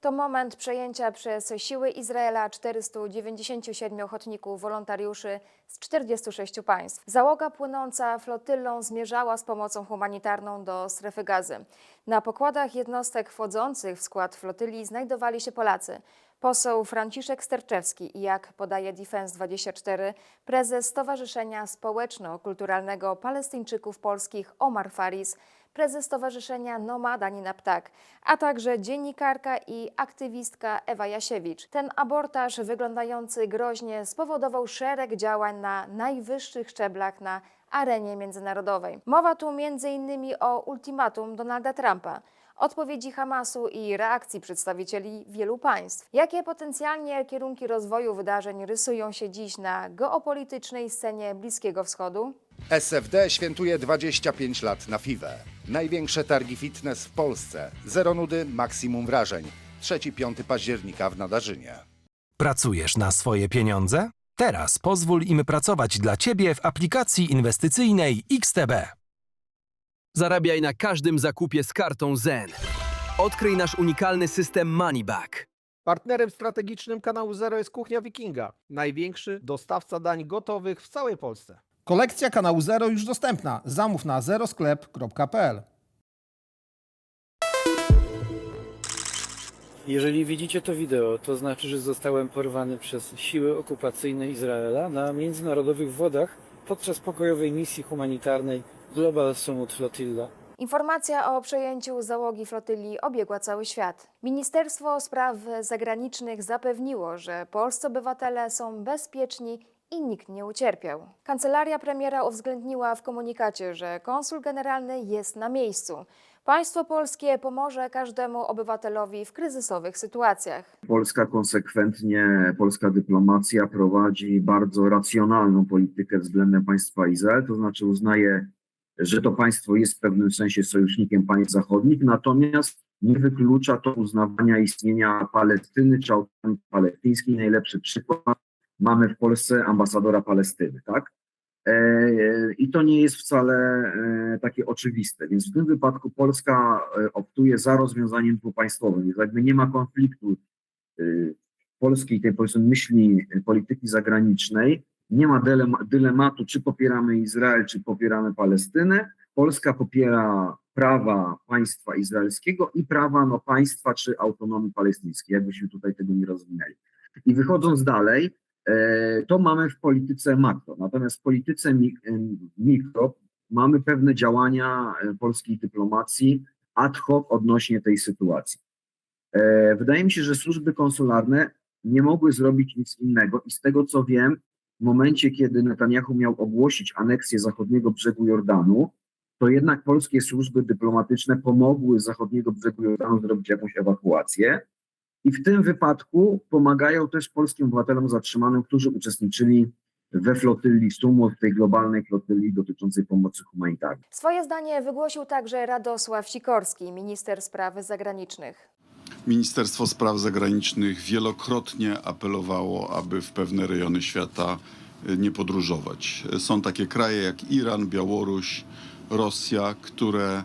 To moment przejęcia przez siły Izraela 497 ochotników wolontariuszy z 46 państw. Załoga płynąca flotylą zmierzała z pomocą humanitarną do strefy gazy. Na pokładach jednostek wchodzących w skład flotyli znajdowali się Polacy. Poseł Franciszek Sterczewski i jak podaje Defense24, prezes Stowarzyszenia Społeczno-Kulturalnego Palestyńczyków Polskich Omar Faris, prezes Stowarzyszenia Nomada Nina Ptak, a także dziennikarka i aktywistka Ewa Jasiewicz. Ten abortaż wyglądający groźnie spowodował szereg działań na najwyższych szczeblach na arenie międzynarodowej. Mowa tu m.in. o ultimatum Donalda Trumpa, odpowiedzi Hamasu i reakcji przedstawicieli wielu państw. Jakie potencjalnie kierunki rozwoju wydarzeń rysują się dziś na geopolitycznej scenie Bliskiego Wschodu? SFD świętuje 25 lat na FIWE. Największe targi fitness w Polsce. Zero nudy, maksimum wrażeń. 3-5 października w Nadarzynie. Pracujesz na swoje pieniądze? Teraz pozwól im pracować dla Ciebie w aplikacji inwestycyjnej XTB. Zarabiaj na każdym zakupie z kartą Zen. Odkryj nasz unikalny system Moneyback. Partnerem strategicznym kanału Zero jest Kuchnia Wikinga, największy dostawca dań gotowych w całej Polsce. Kolekcja kanału Zero już dostępna. Zamów na zerosklep.pl. Jeżeli widzicie to wideo, to znaczy, że zostałem porwany przez siły okupacyjne Izraela na międzynarodowych wodach podczas pokojowej misji humanitarnej Global Summit Flotilla. Informacja o przejęciu załogi flotyli obiegła cały świat. Ministerstwo Spraw Zagranicznych zapewniło, że polscy obywatele są bezpieczni i nikt nie ucierpiał. Kancelaria premiera uwzględniła w komunikacie, że konsul generalny jest na miejscu. Państwo polskie pomoże każdemu obywatelowi w kryzysowych sytuacjach. Polska konsekwentnie, polska dyplomacja prowadzi bardzo racjonalną politykę względem państwa Izrael, to znaczy uznaje, że to państwo jest w pewnym sensie sojusznikiem państw zachodnich, natomiast nie wyklucza to uznawania istnienia Palestyny czy autonomii palestyńskiej. Najlepszy przykład mamy w Polsce ambasadora Palestyny, tak? E, I to nie jest wcale e, takie oczywiste, więc w tym wypadku Polska e, optuje za rozwiązaniem dwupaństwowym, więc jakby nie ma konfliktu polskiej, tej powiedzmy myśli polityki zagranicznej, nie ma dylema- dylematu, czy popieramy Izrael, czy popieramy Palestynę. Polska popiera prawa państwa izraelskiego i prawa no, państwa czy autonomii palestyńskiej, jakbyśmy tutaj tego nie rozwinęli. I wychodząc dalej, to mamy w polityce makro, natomiast w polityce em, mikro mamy pewne działania e, polskiej dyplomacji ad hoc odnośnie tej sytuacji. E, Wydaje mi się, że służby konsularne nie mogły zrobić nic innego i z tego co wiem, w momencie, kiedy Netanyahu miał ogłosić aneksję zachodniego brzegu Jordanu, to jednak polskie służby dyplomatyczne pomogły zachodniego brzegu Jordanu zrobić jakąś ewakuację. I w tym wypadku pomagają też polskim obywatelom zatrzymanym, którzy uczestniczyli we flotyli Sumo, w tej globalnej flotyli dotyczącej pomocy humanitarnej. Swoje zdanie wygłosił także Radosław Sikorski, minister spraw zagranicznych. Ministerstwo Spraw Zagranicznych wielokrotnie apelowało, aby w pewne rejony świata y, nie podróżować. Są takie kraje jak Iran, Białoruś, Rosja, które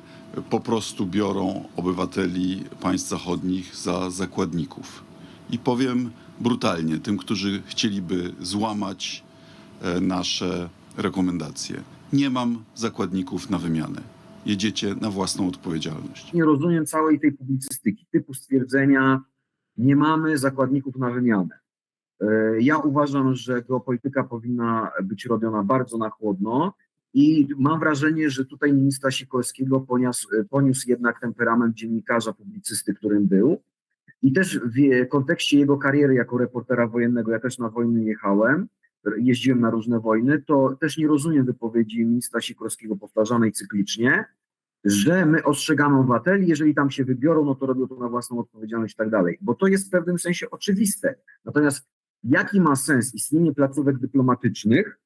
po prostu biorą obywateli państw zachodnich za zakładników. I powiem brutalnie tym, którzy chcieliby złamać e, nasze rekomendacje. Nie mam zakładników na wymianę. Jedziecie na własną odpowiedzialność. Nie rozumiem całej tej publicystyki, typu stwierdzenia, nie mamy zakładników na wymianę. E, Ja uważam, że geopolityka powinna być robiona bardzo na chłodno i mam wrażenie, że tutaj ministra Sikorskiego poniósł, poniósł jednak temperament dziennikarza, publicysty, którym był. I też w kontekście jego kariery jako reportera wojennego, ja też na wojny jechałem, jeździłem na różne wojny, to też nie rozumiem wypowiedzi ministra Sikorskiego powtarzanej cyklicznie, że my ostrzegamy obywateli, jeżeli tam się wybiorą, no to robią to na własną odpowiedzialność i tak dalej, bo to jest w pewnym sensie oczywiste. Natomiast jaki ma sens istnienie placówek dyplomatycznych,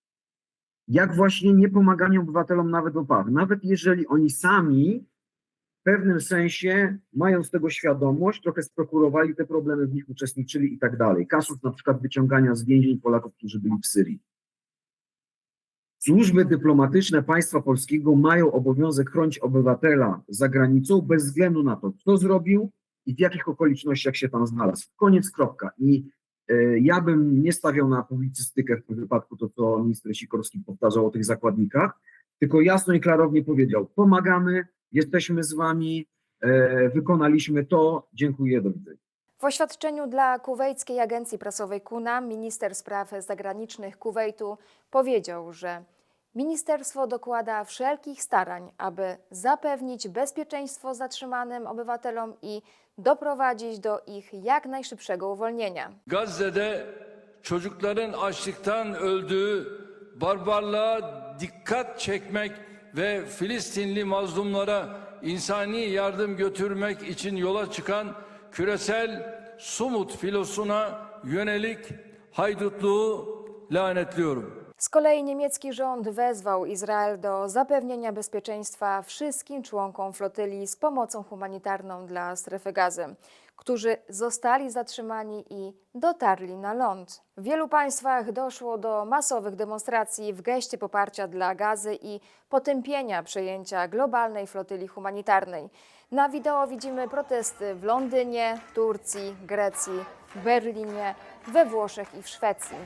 jak właśnie nie pomaganie obywatelom nawet w opałach, nawet jeżeli oni sami w pewnym sensie, mając tego świadomość, trochę sprokurowali te problemy, w nich uczestniczyli i tak dalej. Kasus na przykład wyciągania z więzień Polaków, którzy byli w Syrii. Służby dyplomatyczne państwa polskiego mają obowiązek chronić obywatela za granicą bez względu na to, kto zrobił i w jakich okolicznościach się tam znalazł. Koniec, kropka. I ja bym nie stawiał na publicystykę w tym wypadku, to co minister Sikorski powtarzał o tych zakładnikach, tylko jasno i klarownie powiedział, pomagamy, jesteśmy z wami, e, wykonaliśmy to, dziękuję, do widzenia. W oświadczeniu dla kuwejskiej agencji prasowej KUNA minister spraw zagranicznych Kuwejtu powiedział, że ministerstwo dokłada wszelkich starań, aby zapewnić bezpieczeństwo zatrzymanym obywatelom i doprowadzić do ich jak najszybszego uwolnienia. Gazze'de çocukların açlıktan öldüğü barbarlığa dikkat çekmek ve Filistinli mazlumlara insani yardım götürmek için yola çıkan küresel Sumut filosuna yönelik haydutluğu lanetliyorum. Z kolei niemiecki rząd wezwał Izrael do zapewnienia bezpieczeństwa wszystkim członkom flotyli z pomocą humanitarną dla strefy gazy, którzy zostali zatrzymani i dotarli na ląd. W wielu państwach doszło do masowych demonstracji w geście poparcia dla gazy i potępienia przejęcia globalnej flotyli humanitarnej. Na wideo widzimy protesty w Londynie, Turcji, Grecji, Berlinie, we Włoszech i w Szwecji.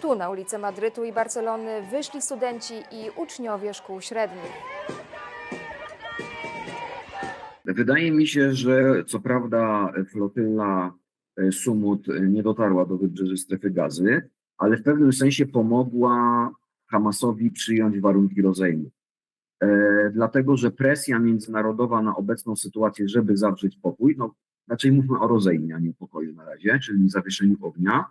Tu na ulice Madrytu i Barcelony wyszli studenci i uczniowie szkół średnich. Wydaje mi się, że co prawda flotyla e, Sumut e, nie dotarła do wybrzeży strefy gazy, ale w pewnym sensie pomogła Hamasowi przyjąć warunki rozejmu. E, dlatego, że presja międzynarodowa na obecną sytuację, żeby zawrzeć pokój, no raczej mówmy o rozejmie, a nie pokoju na razie, czyli zawieszeniu ognia,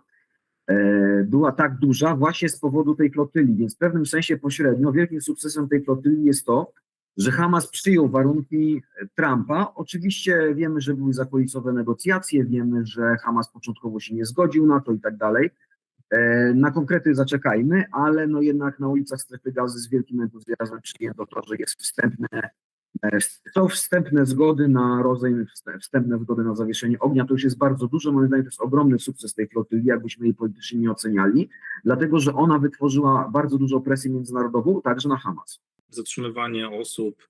była tak duża właśnie z powodu tej flotyli, więc w pewnym sensie pośrednio wielkim sukcesem tej flotyli jest to, że Hamas przyjął warunki Trumpa. Oczywiście wiemy, że były zakulisowe negocjacje, wiemy, że Hamas początkowo się nie zgodził na to i tak dalej. E, Na konkrety zaczekajmy, ale no jednak na ulicach strefy gazy z wielkim entuzjazmem przyjęto to, że jest wstępne, e, są wstępne zgody na rozejm, wstę- wstępne zgody na zawieszenie ognia. To już jest bardzo dużo, moim zdaniem to jest ogromny sukces tej flotyli, jakbyśmy jej politycznie nie oceniali, dlatego że ona wytworzyła bardzo dużą presję międzynarodową, także na Hamas. zatrzymywanie osób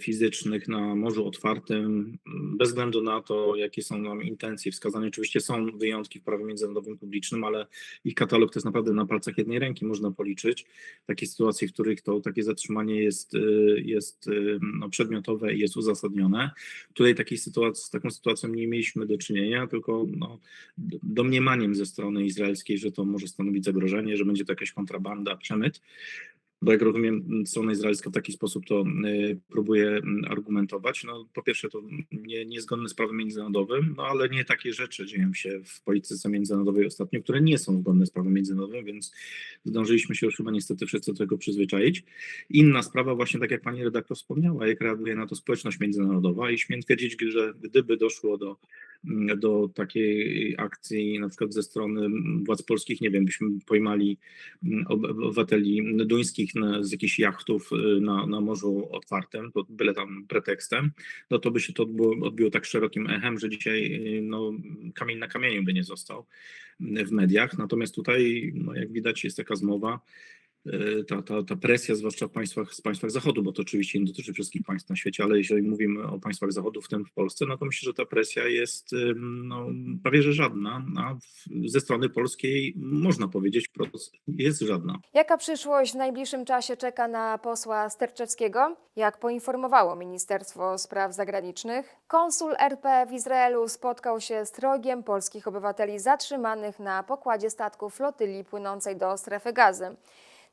fizycznych na Morzu Otwartym, mm, bez względu na to, jakie są nam intencje wskazane. Oczywiście są wyjątki w prawie międzynarodowym publicznym, ale ich katalog to jest naprawdę na palcach jednej ręki można policzyć. Takie sytuacje, w których to takie zatrzymanie jest, y, jest y, no, przedmiotowe i jest uzasadnione. Tutaj takiej sytuacji, z taką sytuacją nie mieliśmy do czynienia, tylko no, domniemaniem ze strony izraelskiej, że to może stanowić zagrożenie, że będzie to jakaś kontrabanda, przemyt bo jak rozumiem, strona izraelska w taki sposób to y, próbuje mm, argumentować. No, po pierwsze, to nie, niezgodne z prawem międzynarodowym, no ale nie takie rzeczy dzieją się w polityce międzynarodowej ostatnio, które nie są zgodne z prawem międzynarodowym, więc zdążyliśmy się już chyba niestety wszyscy do tego przyzwyczaić. Inna sprawa, właśnie tak jak pani redaktor wspomniała, jak reaguje na to społeczność międzynarodowa i śmiem twierdzić, że gdyby doszło do mm, do takiej akcji, na przykład ze strony władz polskich, nie wiem, byśmy pojmali mm, ob- obywateli duńskich na, z jakichś jachtów y, na, na Morzu Otwartym, to byle tam pretekstem, no to by się to odbyło, odbiło tak szerokim echem, że dzisiaj y, no, kamień na kamieniu by nie został y, w mediach. Natomiast tutaj, no, jak widać, jest taka zmowa, ta, ta, ta presja, zwłaszcza w państwach, państwach Zachodu, bo to oczywiście nie dotyczy wszystkich państw na świecie, ale jeżeli mówimy o państwach Zachodu, w tym w Polsce, no to myślę, że ta presja jest ym, no, prawie że żadna, a ze strony polskiej można powiedzieć jest żadna. Jaka przyszłość w najbliższym czasie czeka na posła Sterczewskiego? Jak poinformowało Ministerstwo Spraw Zagranicznych, konsul RP w Izraelu spotkał się z trojgiem polskich obywateli zatrzymanych na pokładzie statku flotyli płynącej do strefy gazy.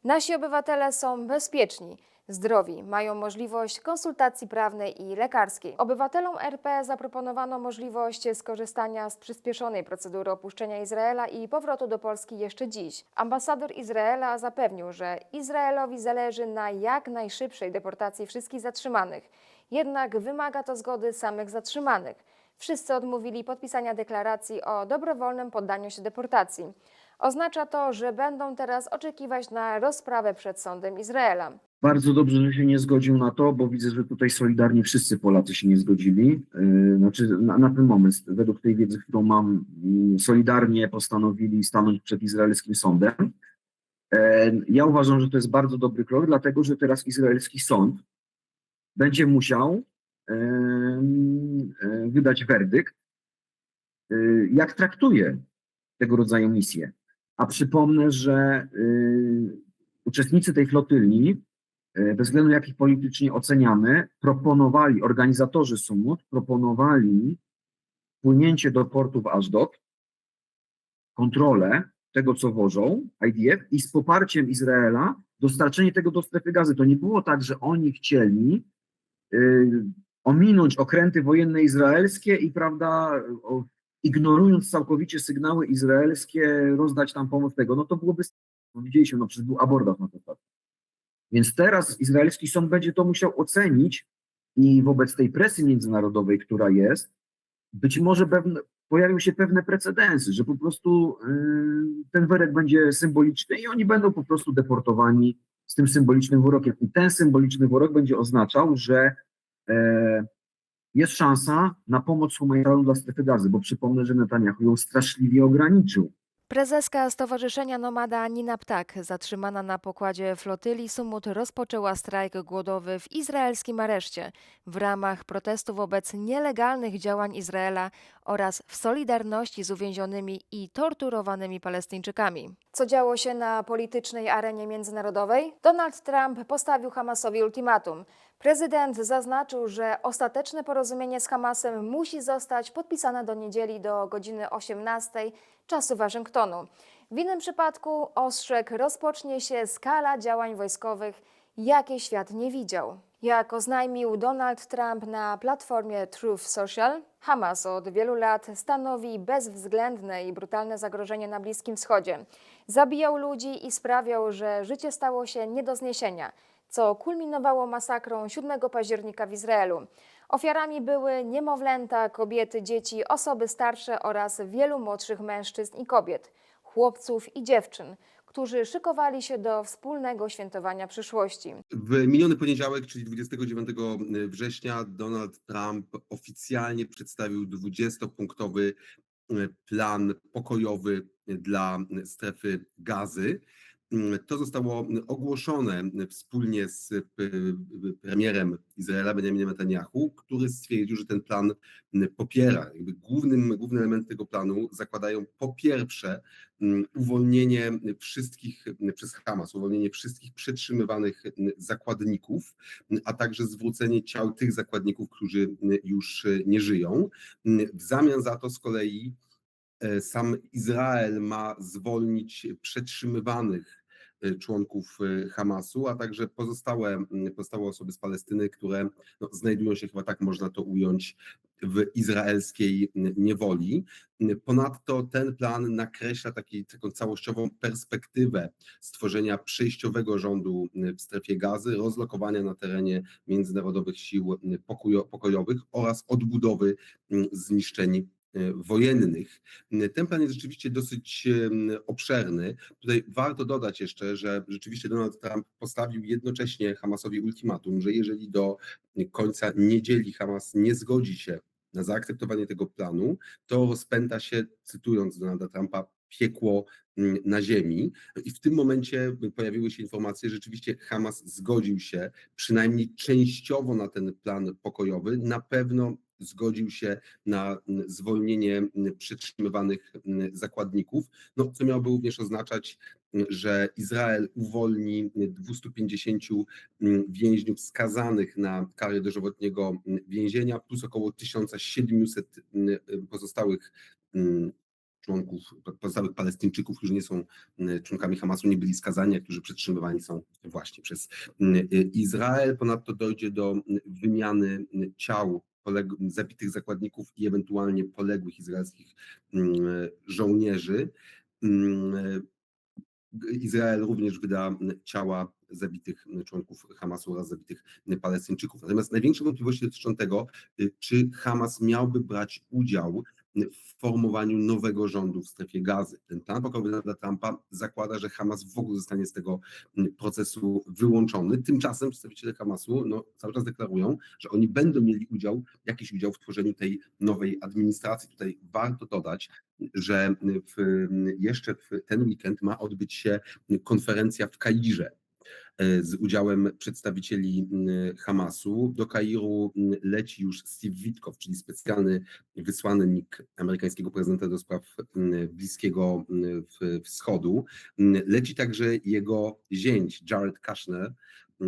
Nasi obywatele są bezpieczni, zdrowi, mają możliwość konsultacji prawnej i lekarskiej. Obywatelom RP zaproponowano możliwość skorzystania z przyspieszonej procedury opuszczenia Izraela i powrotu do Polski jeszcze dziś. Ambasador Izraela zapewnił, że Izraelowi zależy na jak najszybszej deportacji wszystkich zatrzymanych. Jednak wymaga to zgody samych zatrzymanych. Wszyscy odmówili podpisania deklaracji o dobrowolnym poddaniu się deportacji. Oznacza to, że będą teraz oczekiwać na rozprawę przed sądem Izraela. Bardzo dobrze, że się nie zgodził na to, bo widzę, że tutaj solidarnie wszyscy Polacy się nie zgodzili. Yy, Znaczy na, na ten moment, według tej wiedzy, którą mam, yy, solidarnie postanowili stanąć przed izraelskim sądem. E, Ja uważam, że to jest bardzo dobry krok, dlatego że teraz izraelski sąd będzie musiał wydać werdykt, jak traktuje tego rodzaju misje. A przypomnę, że y, uczestnicy tej flotyli, y, bez względu jak ich politycznie oceniamy, proponowali, organizatorzy sumut proponowali płynięcie do portu w Ashdod, kontrolę tego, co wożą IDF i z poparciem Izraela dostarczenie tego do strefy gazy. To nie było tak, że oni chcieli y, ominąć okręty wojenne izraelskie i prawda, o, ignorując całkowicie sygnały izraelskie, rozdać tam pomoc tego, no to byłoby, no widzieliśmy, no przecież był abordaż na to. Więc teraz izraelski sąd będzie to musiał ocenić i wobec tej presji międzynarodowej, która jest, być może pewne, pojawią się pewne precedensy, że po prostu yy, ten wyrok będzie symboliczny i oni będą po prostu deportowani z tym symbolicznym wyrokiem. I ten symboliczny wyrok będzie oznaczał, że e, jest szansa na pomoc humanitarną dla strefy gazy, bo przypomnę, że Netanyahu ją straszliwie ograniczył. Prezeska Stowarzyszenia Nomada Nina Ptak, zatrzymana na pokładzie flotyli Sumut, rozpoczęła strajk głodowy w izraelskim areszcie w ramach protestu wobec nielegalnych działań Izraela oraz w solidarności z uwięzionymi i torturowanymi Palestyńczykami. Co działo się na politycznej arenie międzynarodowej? Donald Trump postawił Hamasowi ultimatum. Prezydent zaznaczył, że ostateczne porozumienie z Hamasem musi zostać podpisane do niedzieli do godziny 18 czasu Waszyngtonu. W innym przypadku ostrzegł rozpocznie się skala działań wojskowych, jakiej świat nie widział. Jak oznajmił Donald Trump na platformie Truth Social, Hamas od wielu lat stanowi bezwzględne i brutalne zagrożenie na Bliskim Wschodzie. Zabijał ludzi i sprawiał, że życie stało się nie do zniesienia, co kulminowało masakrą 7 października w Izraelu. Ofiarami były niemowlęta, kobiety, dzieci, osoby starsze oraz wielu młodszych mężczyzn i kobiet, chłopców i dziewczyn, którzy szykowali się do wspólnego świętowania przyszłości. W miniony poniedziałek, czyli 29 września, Donald Trump oficjalnie przedstawił 20-punktowy plan pokojowy dla strefy gazy. To zostało ogłoszone wspólnie z premierem Izraela Benjaminem Netanyahu, który stwierdził, że ten plan popiera. Jakby głównym, główne tego planu zakładają po pierwsze uwolnienie wszystkich przez Hamas, uwolnienie wszystkich przetrzymywanych zakładników, a także zwrócenie ciał tych zakładników, którzy już nie żyją. W zamian za to z kolei sam Izrael ma zwolnić przetrzymywanych e, członków e, Hamasu, a także pozostałe, pozostałe osoby z Palestyny, które no, znajdują się, chyba tak można to ująć, w izraelskiej niewoli. Ponadto ten plan nakreśla taki, taką całościową perspektywę stworzenia przejściowego rządu w strefie gazy, rozlokowania na terenie międzynarodowych sił pokojo, pokojowych oraz odbudowy zniszczeń e, wojennych. Ten plan jest rzeczywiście dosyć em, obszerny. Tutaj warto dodać jeszcze, że rzeczywiście Donald Trump postawił jednocześnie Hamasowi ultimatum, że jeżeli do końca niedzieli Hamas nie zgodzi się na zaakceptowanie tego planu, to rozpęta się, cytując Donalda Trumpa, piekło mm, na ziemi. I w tym momencie pojawiły się informacje, że rzeczywiście Hamas zgodził się przynajmniej częściowo na ten plan pokojowy. Na pewno zgodził się na mm, zwolnienie mm, przetrzymywanych mm, zakładników, no, co miałoby również oznaczać, że Izrael uwolni 250 mm, więźniów skazanych na karę dożywotniego więzienia, plus około 1700 mm, pozostałych członków, pozostałych Palestyńczyków, którzy nie są członkami Hamasu, nie byli skazani, a którzy przetrzymywani są właśnie przez mm, Izrael. Ponadto dojdzie do wymiany ciał poleg- zabitych zakładników i ewentualnie poległych izraelskich mm, żołnierzy. Mm, Izrael również wyda ciała zabitych członków Hamasu oraz zabitych Palestyńczyków. Natomiast największe wątpliwości dotyczą tego, y, czy Hamas miałby brać udział w formowaniu nowego rządu w strefie gazy. Ten plan pokojowy dla Trumpa zakłada, że Hamas w ogóle zostanie z tego mm, procesu wyłączony. Tymczasem przedstawiciele Hamasu no, cały czas deklarują, że oni będą mieli udział, jakiś udział w tworzeniu tej nowej administracji. Tutaj warto dodać, że w, jeszcze w ten weekend ma odbyć się konferencja w Kairze z udziałem przedstawicieli m, Hamasu. Do Kairu m, leci już Steve Witkow, czyli specjalny wysłannik amerykańskiego prezydenta do spraw m, Bliskiego Wschodu. Leci także jego zięć Jared Kushner,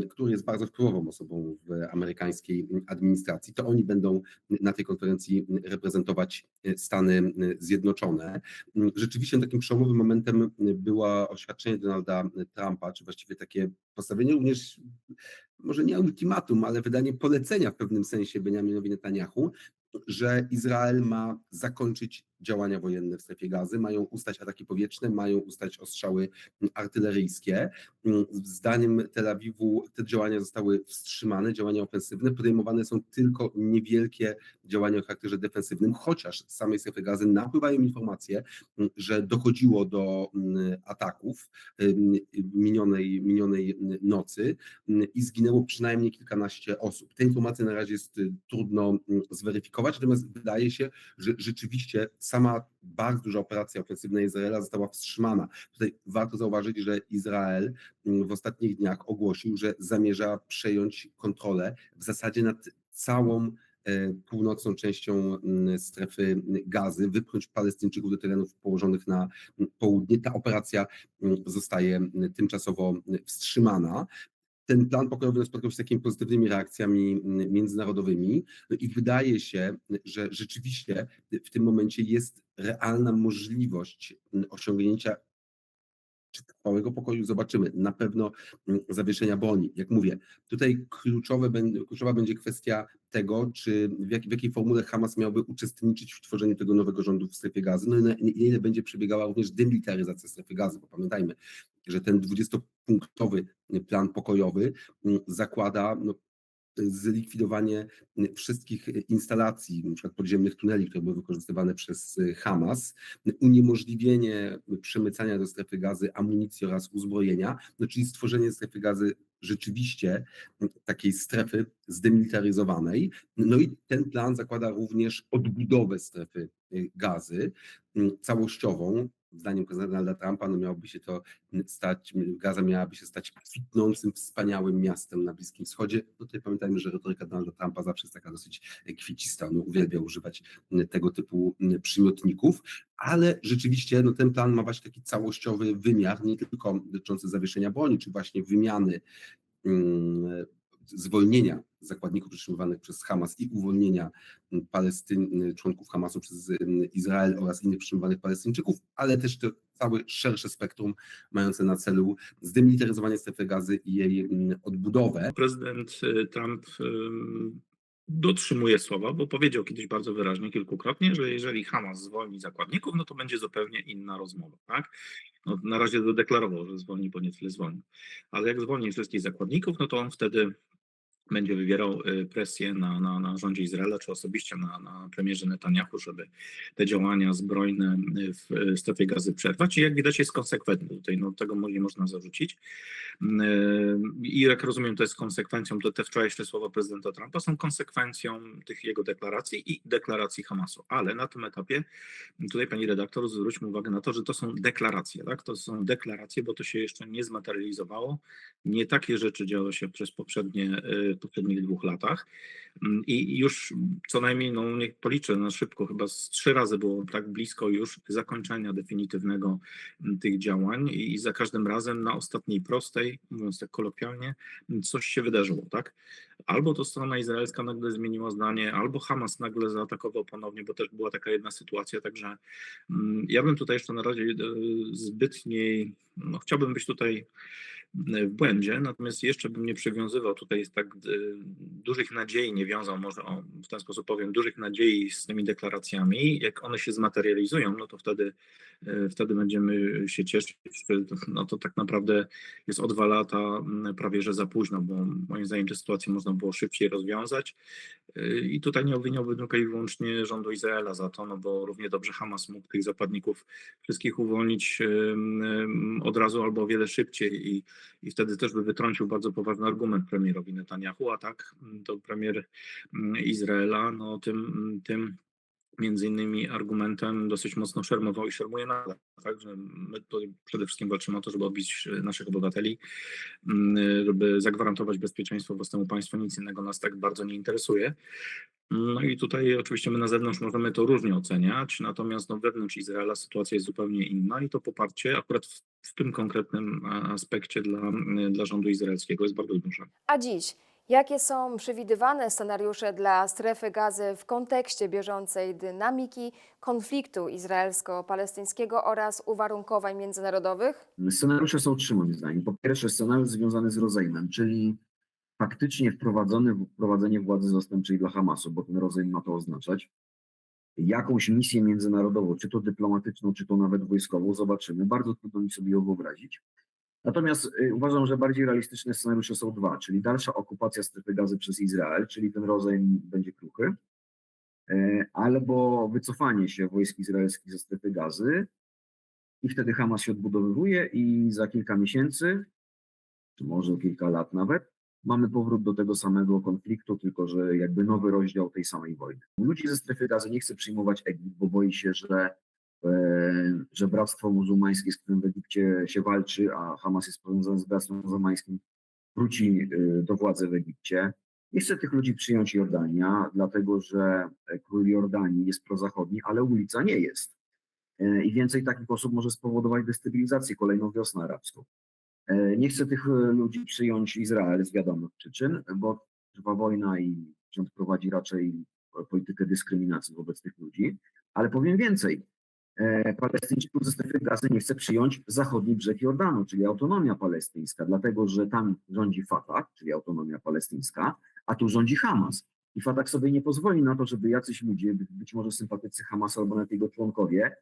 który jest bardzo wpływową osobą w amerykańskiej administracji. To oni będą na tej konferencji reprezentować Stany Zjednoczone. Rzeczywiście takim przełomowym momentem było oświadczenie Donalda Trumpa, czy właściwie takie postawienie również, może nie ultimatum, ale wydanie polecenia w pewnym sensie Benjaminowi Netanyahu, że Izrael ma zakończyć działania wojenne w strefie gazy, mają ustać ataki powietrzne, mają ustać ostrzały artyleryjskie. Zdaniem Tel Awiwu te działania zostały wstrzymane, działania ofensywne, podejmowane są tylko niewielkie działania o charakterze defensywnym, chociaż z samej strefy gazy napływają informacje, że dochodziło do ataków minionej, minionej nocy i zginęło przynajmniej kilkanaście osób. Te informacje na razie jest y, trudno zweryfikować, natomiast wydaje się, że rzeczywiście sama bardzo duża operacja ofensywna Izraela została wstrzymana. Tutaj warto zauważyć, że Izrael mm, w ostatnich dniach ogłosił, że zamierza przejąć kontrolę w zasadzie nad całą e, północną częścią mm, strefy gazy, wypchnąć Palestyńczyków do terenów położonych na mm, południe. Ta operacja zostaje tymczasowo wstrzymana. Ten plan pokojowy spotkał się z takimi pozytywnymi reakcjami mm, międzynarodowymi no i wydaje się, że rzeczywiście w tym momencie jest realna możliwość mm, osiągnięcia czy trwałego pokoju zobaczymy. Na pewno mm, zawieszenia broni. Jak mówię, tutaj kluczowe, kluczowa będzie kwestia tego, czy w, jak, w jakiej formule Hamas miałby uczestniczyć w tworzeniu tego nowego rządu w strefie gazy, no i na ile będzie przebiegała również demilitaryzacja strefy gazy, bo pamiętajmy, że ten 20-punktowy plan pokojowy mm, zakłada no, zlikwidowanie wszystkich instalacji, na przykład podziemnych tuneli, które były wykorzystywane przez Hamas, uniemożliwienie przemycania do strefy gazy amunicji oraz uzbrojenia, no czyli stworzenie strefy gazy rzeczywiście takiej strefy zdemilitaryzowanej. No i ten plan zakłada również odbudowę strefy y, gazy mm, całościową. Zdaniem Donalda Trumpa no miałoby się to stać, Gaza miałaby się stać kwitnącym, wspaniałym miastem na Bliskim Wschodzie. No tutaj pamiętajmy, że retoryka Donalda Trumpa zawsze jest taka dosyć kwiecista. On uwielbia używać tego typu przymiotników, ale rzeczywiście no, ten plan ma właśnie taki całościowy wymiar, nie tylko dotyczący zawieszenia broni, czy właśnie wymiany zwolnienia zakładników przetrzymywanych przez Hamas i uwolnienia mm, Palestyn, członków Hamasu przez Izrael oraz innych przetrzymywanych Palestyńczyków, ale też to całe szersze spektrum mające na celu zdemilitaryzowanie strefy gazy i jej mm, odbudowę. Prezydent y, Trump ym, dotrzymuje słowa, bo powiedział kiedyś bardzo wyraźnie, kilkukrotnie, że jeżeli Hamas zwolni zakładników, no to będzie zupełnie inna rozmowa. Tak? No, na razie zadeklarował, że zwolni, bo nie tyle zwolni. Ale jak zwolni wszystkich zakładników, no to on wtedy będzie wywierał y, presję na, na, na rządzie Izraela, czy osobiście na, na premierze Netanyahu, żeby te działania zbrojne y, w y, strefie gazy przerwać. I jak widać jest konsekwentny tutaj, no tego nie można zarzucić. I jak rozumiem, to jest konsekwencją, to te wczorajsze słowa prezydenta Trumpa są konsekwencją tych jego deklaracji i deklaracji Hamasu. Ale na tym etapie, tutaj pani redaktor, zwróćmy uwagę na to, że to są deklaracje, tak? To są deklaracje, bo to się jeszcze nie zmaterializowało. Nie takie rzeczy działy się przez poprzednie, poprzednich dwóch latach. Mm, I już co najmniej, no niech policzę na szybko, chyba z trzy razy było tak blisko już zakończenia definitywnego mm, tych działań i za każdym razem na ostatniej prostej, mówiąc tak kolokwialnie, coś się wydarzyło, tak? Albo to strona izraelska nagle zmieniła zdanie, albo Hamas nagle zaatakował ponownie, bo też była taka jedna sytuacja, także mm, ja bym tutaj jeszcze na razie e, zbytniej, no chciałbym być tutaj w błędzie, natomiast jeszcze bym nie przywiązywał tutaj tak dużych nadziei, nie wiązał może o, w ten sposób powiem, dużych nadziei z tymi deklaracjami. Jak one się zmaterializują, no to wtedy, e, wtedy będziemy się cieszyć. No to tak naprawdę jest o dwa lata prawie, że za późno, bo moim zdaniem tę sytuację można było szybciej rozwiązać. E, I tutaj nie obwiniałbym tylko i wyłącznie rządu Izraela za to, no bo równie dobrze Hamas mógł tych zakładników wszystkich uwolnić od razu albo o wiele szybciej i i wtedy też by wytrącił bardzo poważny argument premierowi Netanyahu, a tak to premier mm, Izraela, no tym, tym między innymi argumentem dosyć mocno szermował i szermuje nadal. Tak, że my tutaj przede wszystkim walczymy o to, żeby odbić e, naszych obywateli, mm, żeby zagwarantować bezpieczeństwo własnemu państwu. Nic innego nas tak bardzo nie interesuje. No i tutaj oczywiście my na zewnątrz możemy to różnie oceniać, natomiast no wewnątrz Izraela sytuacja jest zupełnie inna i to poparcie akurat w, w tym konkretnym aspekcie dla, dla rządu izraelskiego jest bardzo duże. A dziś, jakie są przewidywane scenariusze dla strefy gazy w kontekście bieżącej dynamiki konfliktu izraelsko-palestyńskiego oraz uwarunkowań międzynarodowych? Scenariusze są trzy moim zdaniem. Po pierwsze scenariusz związany z rozejmem, czyli faktycznie wprowadzenie władzy zastępczej dla Hamasu, bo ten rozejm ma to oznaczać. Jakąś misję międzynarodową, czy to dyplomatyczną, czy to nawet wojskową, zobaczymy. Bardzo trudno mi sobie ją wyobrazić. Natomiast y, uważam, że bardziej realistyczne scenariusze są dwa, czyli dalsza okupacja strefy gazy przez Izrael, czyli ten rozejm będzie kruchy, e, albo wycofanie się wojsk izraelskich ze strefy gazy i wtedy Hamas się odbudowywuje i za kilka miesięcy, czy może kilka lat nawet, mamy powrót do tego samego konfliktu, tylko że jakby nowy rozdział tej samej wojny. Ludzi ze strefy gazy nie chce przyjmować Egipt, bo boi się, że, że Bractwo Muzułmańskie, z którym w Egipcie się walczy, a Hamas jest powiązany z Bractwem Muzułmańskim, wróci e, do władzy w Egipcie. Nie chce tych ludzi przyjąć Jordania, dlatego że król Jordanii jest prozachodni, ale ulica nie jest. E, I więcej takich osób może spowodować destabilizację, kolejną wiosnę arabską. E, Nie chce tych e, ludzi przyjąć Izrael z wiadomych przyczyn, bo trwa wojna i rząd prowadzi raczej politykę dyskryminacji wobec tych ludzi. Ale powiem więcej. E, Palestyńczyków ze strefy gazy nie chce przyjąć zachodni brzeg Jordanu, czyli autonomia palestyńska, dlatego że tam rządzi Fatah, czyli autonomia palestyńska, a tu rządzi Hamas. I Fatah sobie nie pozwoli na to, żeby jacyś ludzie, by- być może sympatycy Hamasa albo nawet jego członkowie,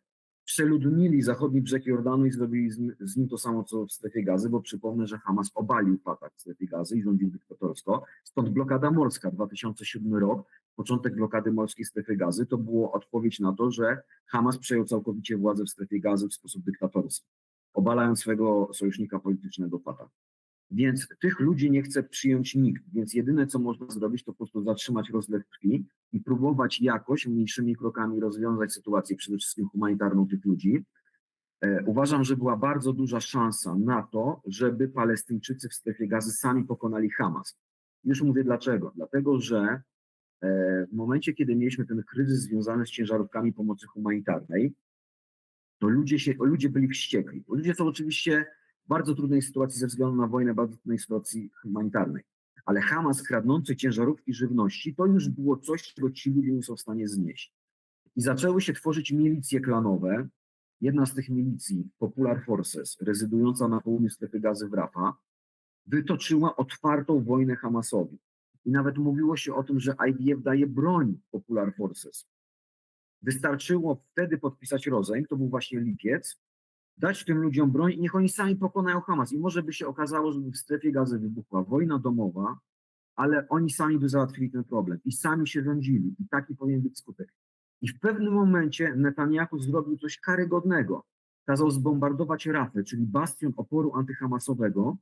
przeludnili zachodni brzeg Jordanu i zrobili z nim, z nim to samo, co w strefie gazy, bo przypomnę, że Hamas obalił Fatah w strefie gazy i rządził dyktatorsko. Stąd blokada morska, 2007 rok, początek blokady morskiej strefy gazy, to było odpowiedź na to, że Hamas przejął całkowicie władzę w strefie gazy w sposób dyktatorski, obalając swego sojusznika politycznego Fatah. Więc tych ludzi nie chce przyjąć nikt, więc jedyne co można zrobić to po prostu zatrzymać rozlew krwi i próbować jakoś mniejszymi krokami rozwiązać sytuację, przede wszystkim humanitarną tych ludzi. E, uważam, że była bardzo duża szansa na to, żeby Palestyńczycy w strefie gazy sami pokonali Hamas. Już mówię dlaczego. Dlatego, że w momencie, kiedy mieliśmy ten kryzys związany z ciężarówkami pomocy humanitarnej, to ludzie, się, ludzie byli wściekli. Ludzie są oczywiście w bardzo trudnej sytuacji ze względu na wojnę, bardzo trudnej sytuacji humanitarnej. Ale Hamas kradnący ciężarówki żywności, to już było coś, czego ci ludzie nie są w stanie znieść. I zaczęły się tworzyć milicje klanowe. Jedna z tych milicji, Popular Forces, rezydująca na południu strefy gazy w Rafa, wytoczyła otwartą wojnę Hamasowi. I nawet mówiło się o tym, że IDF daje broń Popular Forces. Wystarczyło wtedy podpisać rozejm, to był właśnie lipiec, dać tym ludziom broń i niech oni sami pokonają Hamas. I może by się okazało, że w strefie gazy wybuchła wojna domowa, ale oni sami by załatwili ten problem i sami się rządzili. I taki powinien być skutek. I w pewnym momencie Netanyahu zrobił coś karygodnego. Kazał zbombardować Rafę, czyli bastion oporu antyhamasowego.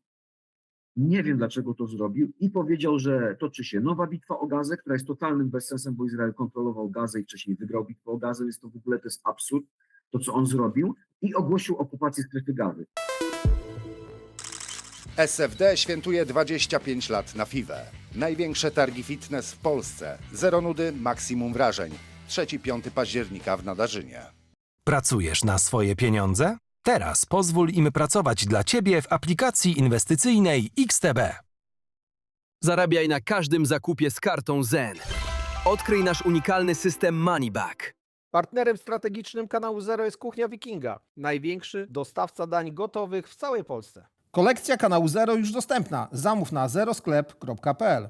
Nie wiem, dlaczego to zrobił i powiedział, że toczy się nowa bitwa o Gazę, która jest totalnym bezsensem, bo Izrael kontrolował Gazę i wcześniej wygrał bitwę o Gazę, więc to w ogóle to jest absurd, to co on zrobił i ogłosił okupację strefy Gazy. SFD świętuje 25 lat na FIWE. Największe targi fitness w Polsce. Zero nudy, maksimum wrażeń. 3-5 października w Nadarzynie. Pracujesz na swoje pieniądze? Teraz pozwól im pracować dla Ciebie w aplikacji inwestycyjnej XTB. Zarabiaj na każdym zakupie z kartą Zen. Odkryj nasz unikalny system Moneyback. Partnerem strategicznym kanału Zero jest Kuchnia Wikinga, największy dostawca dań gotowych w całej Polsce. Kolekcja kanału Zero już dostępna. Zamów na zerosklep.pl.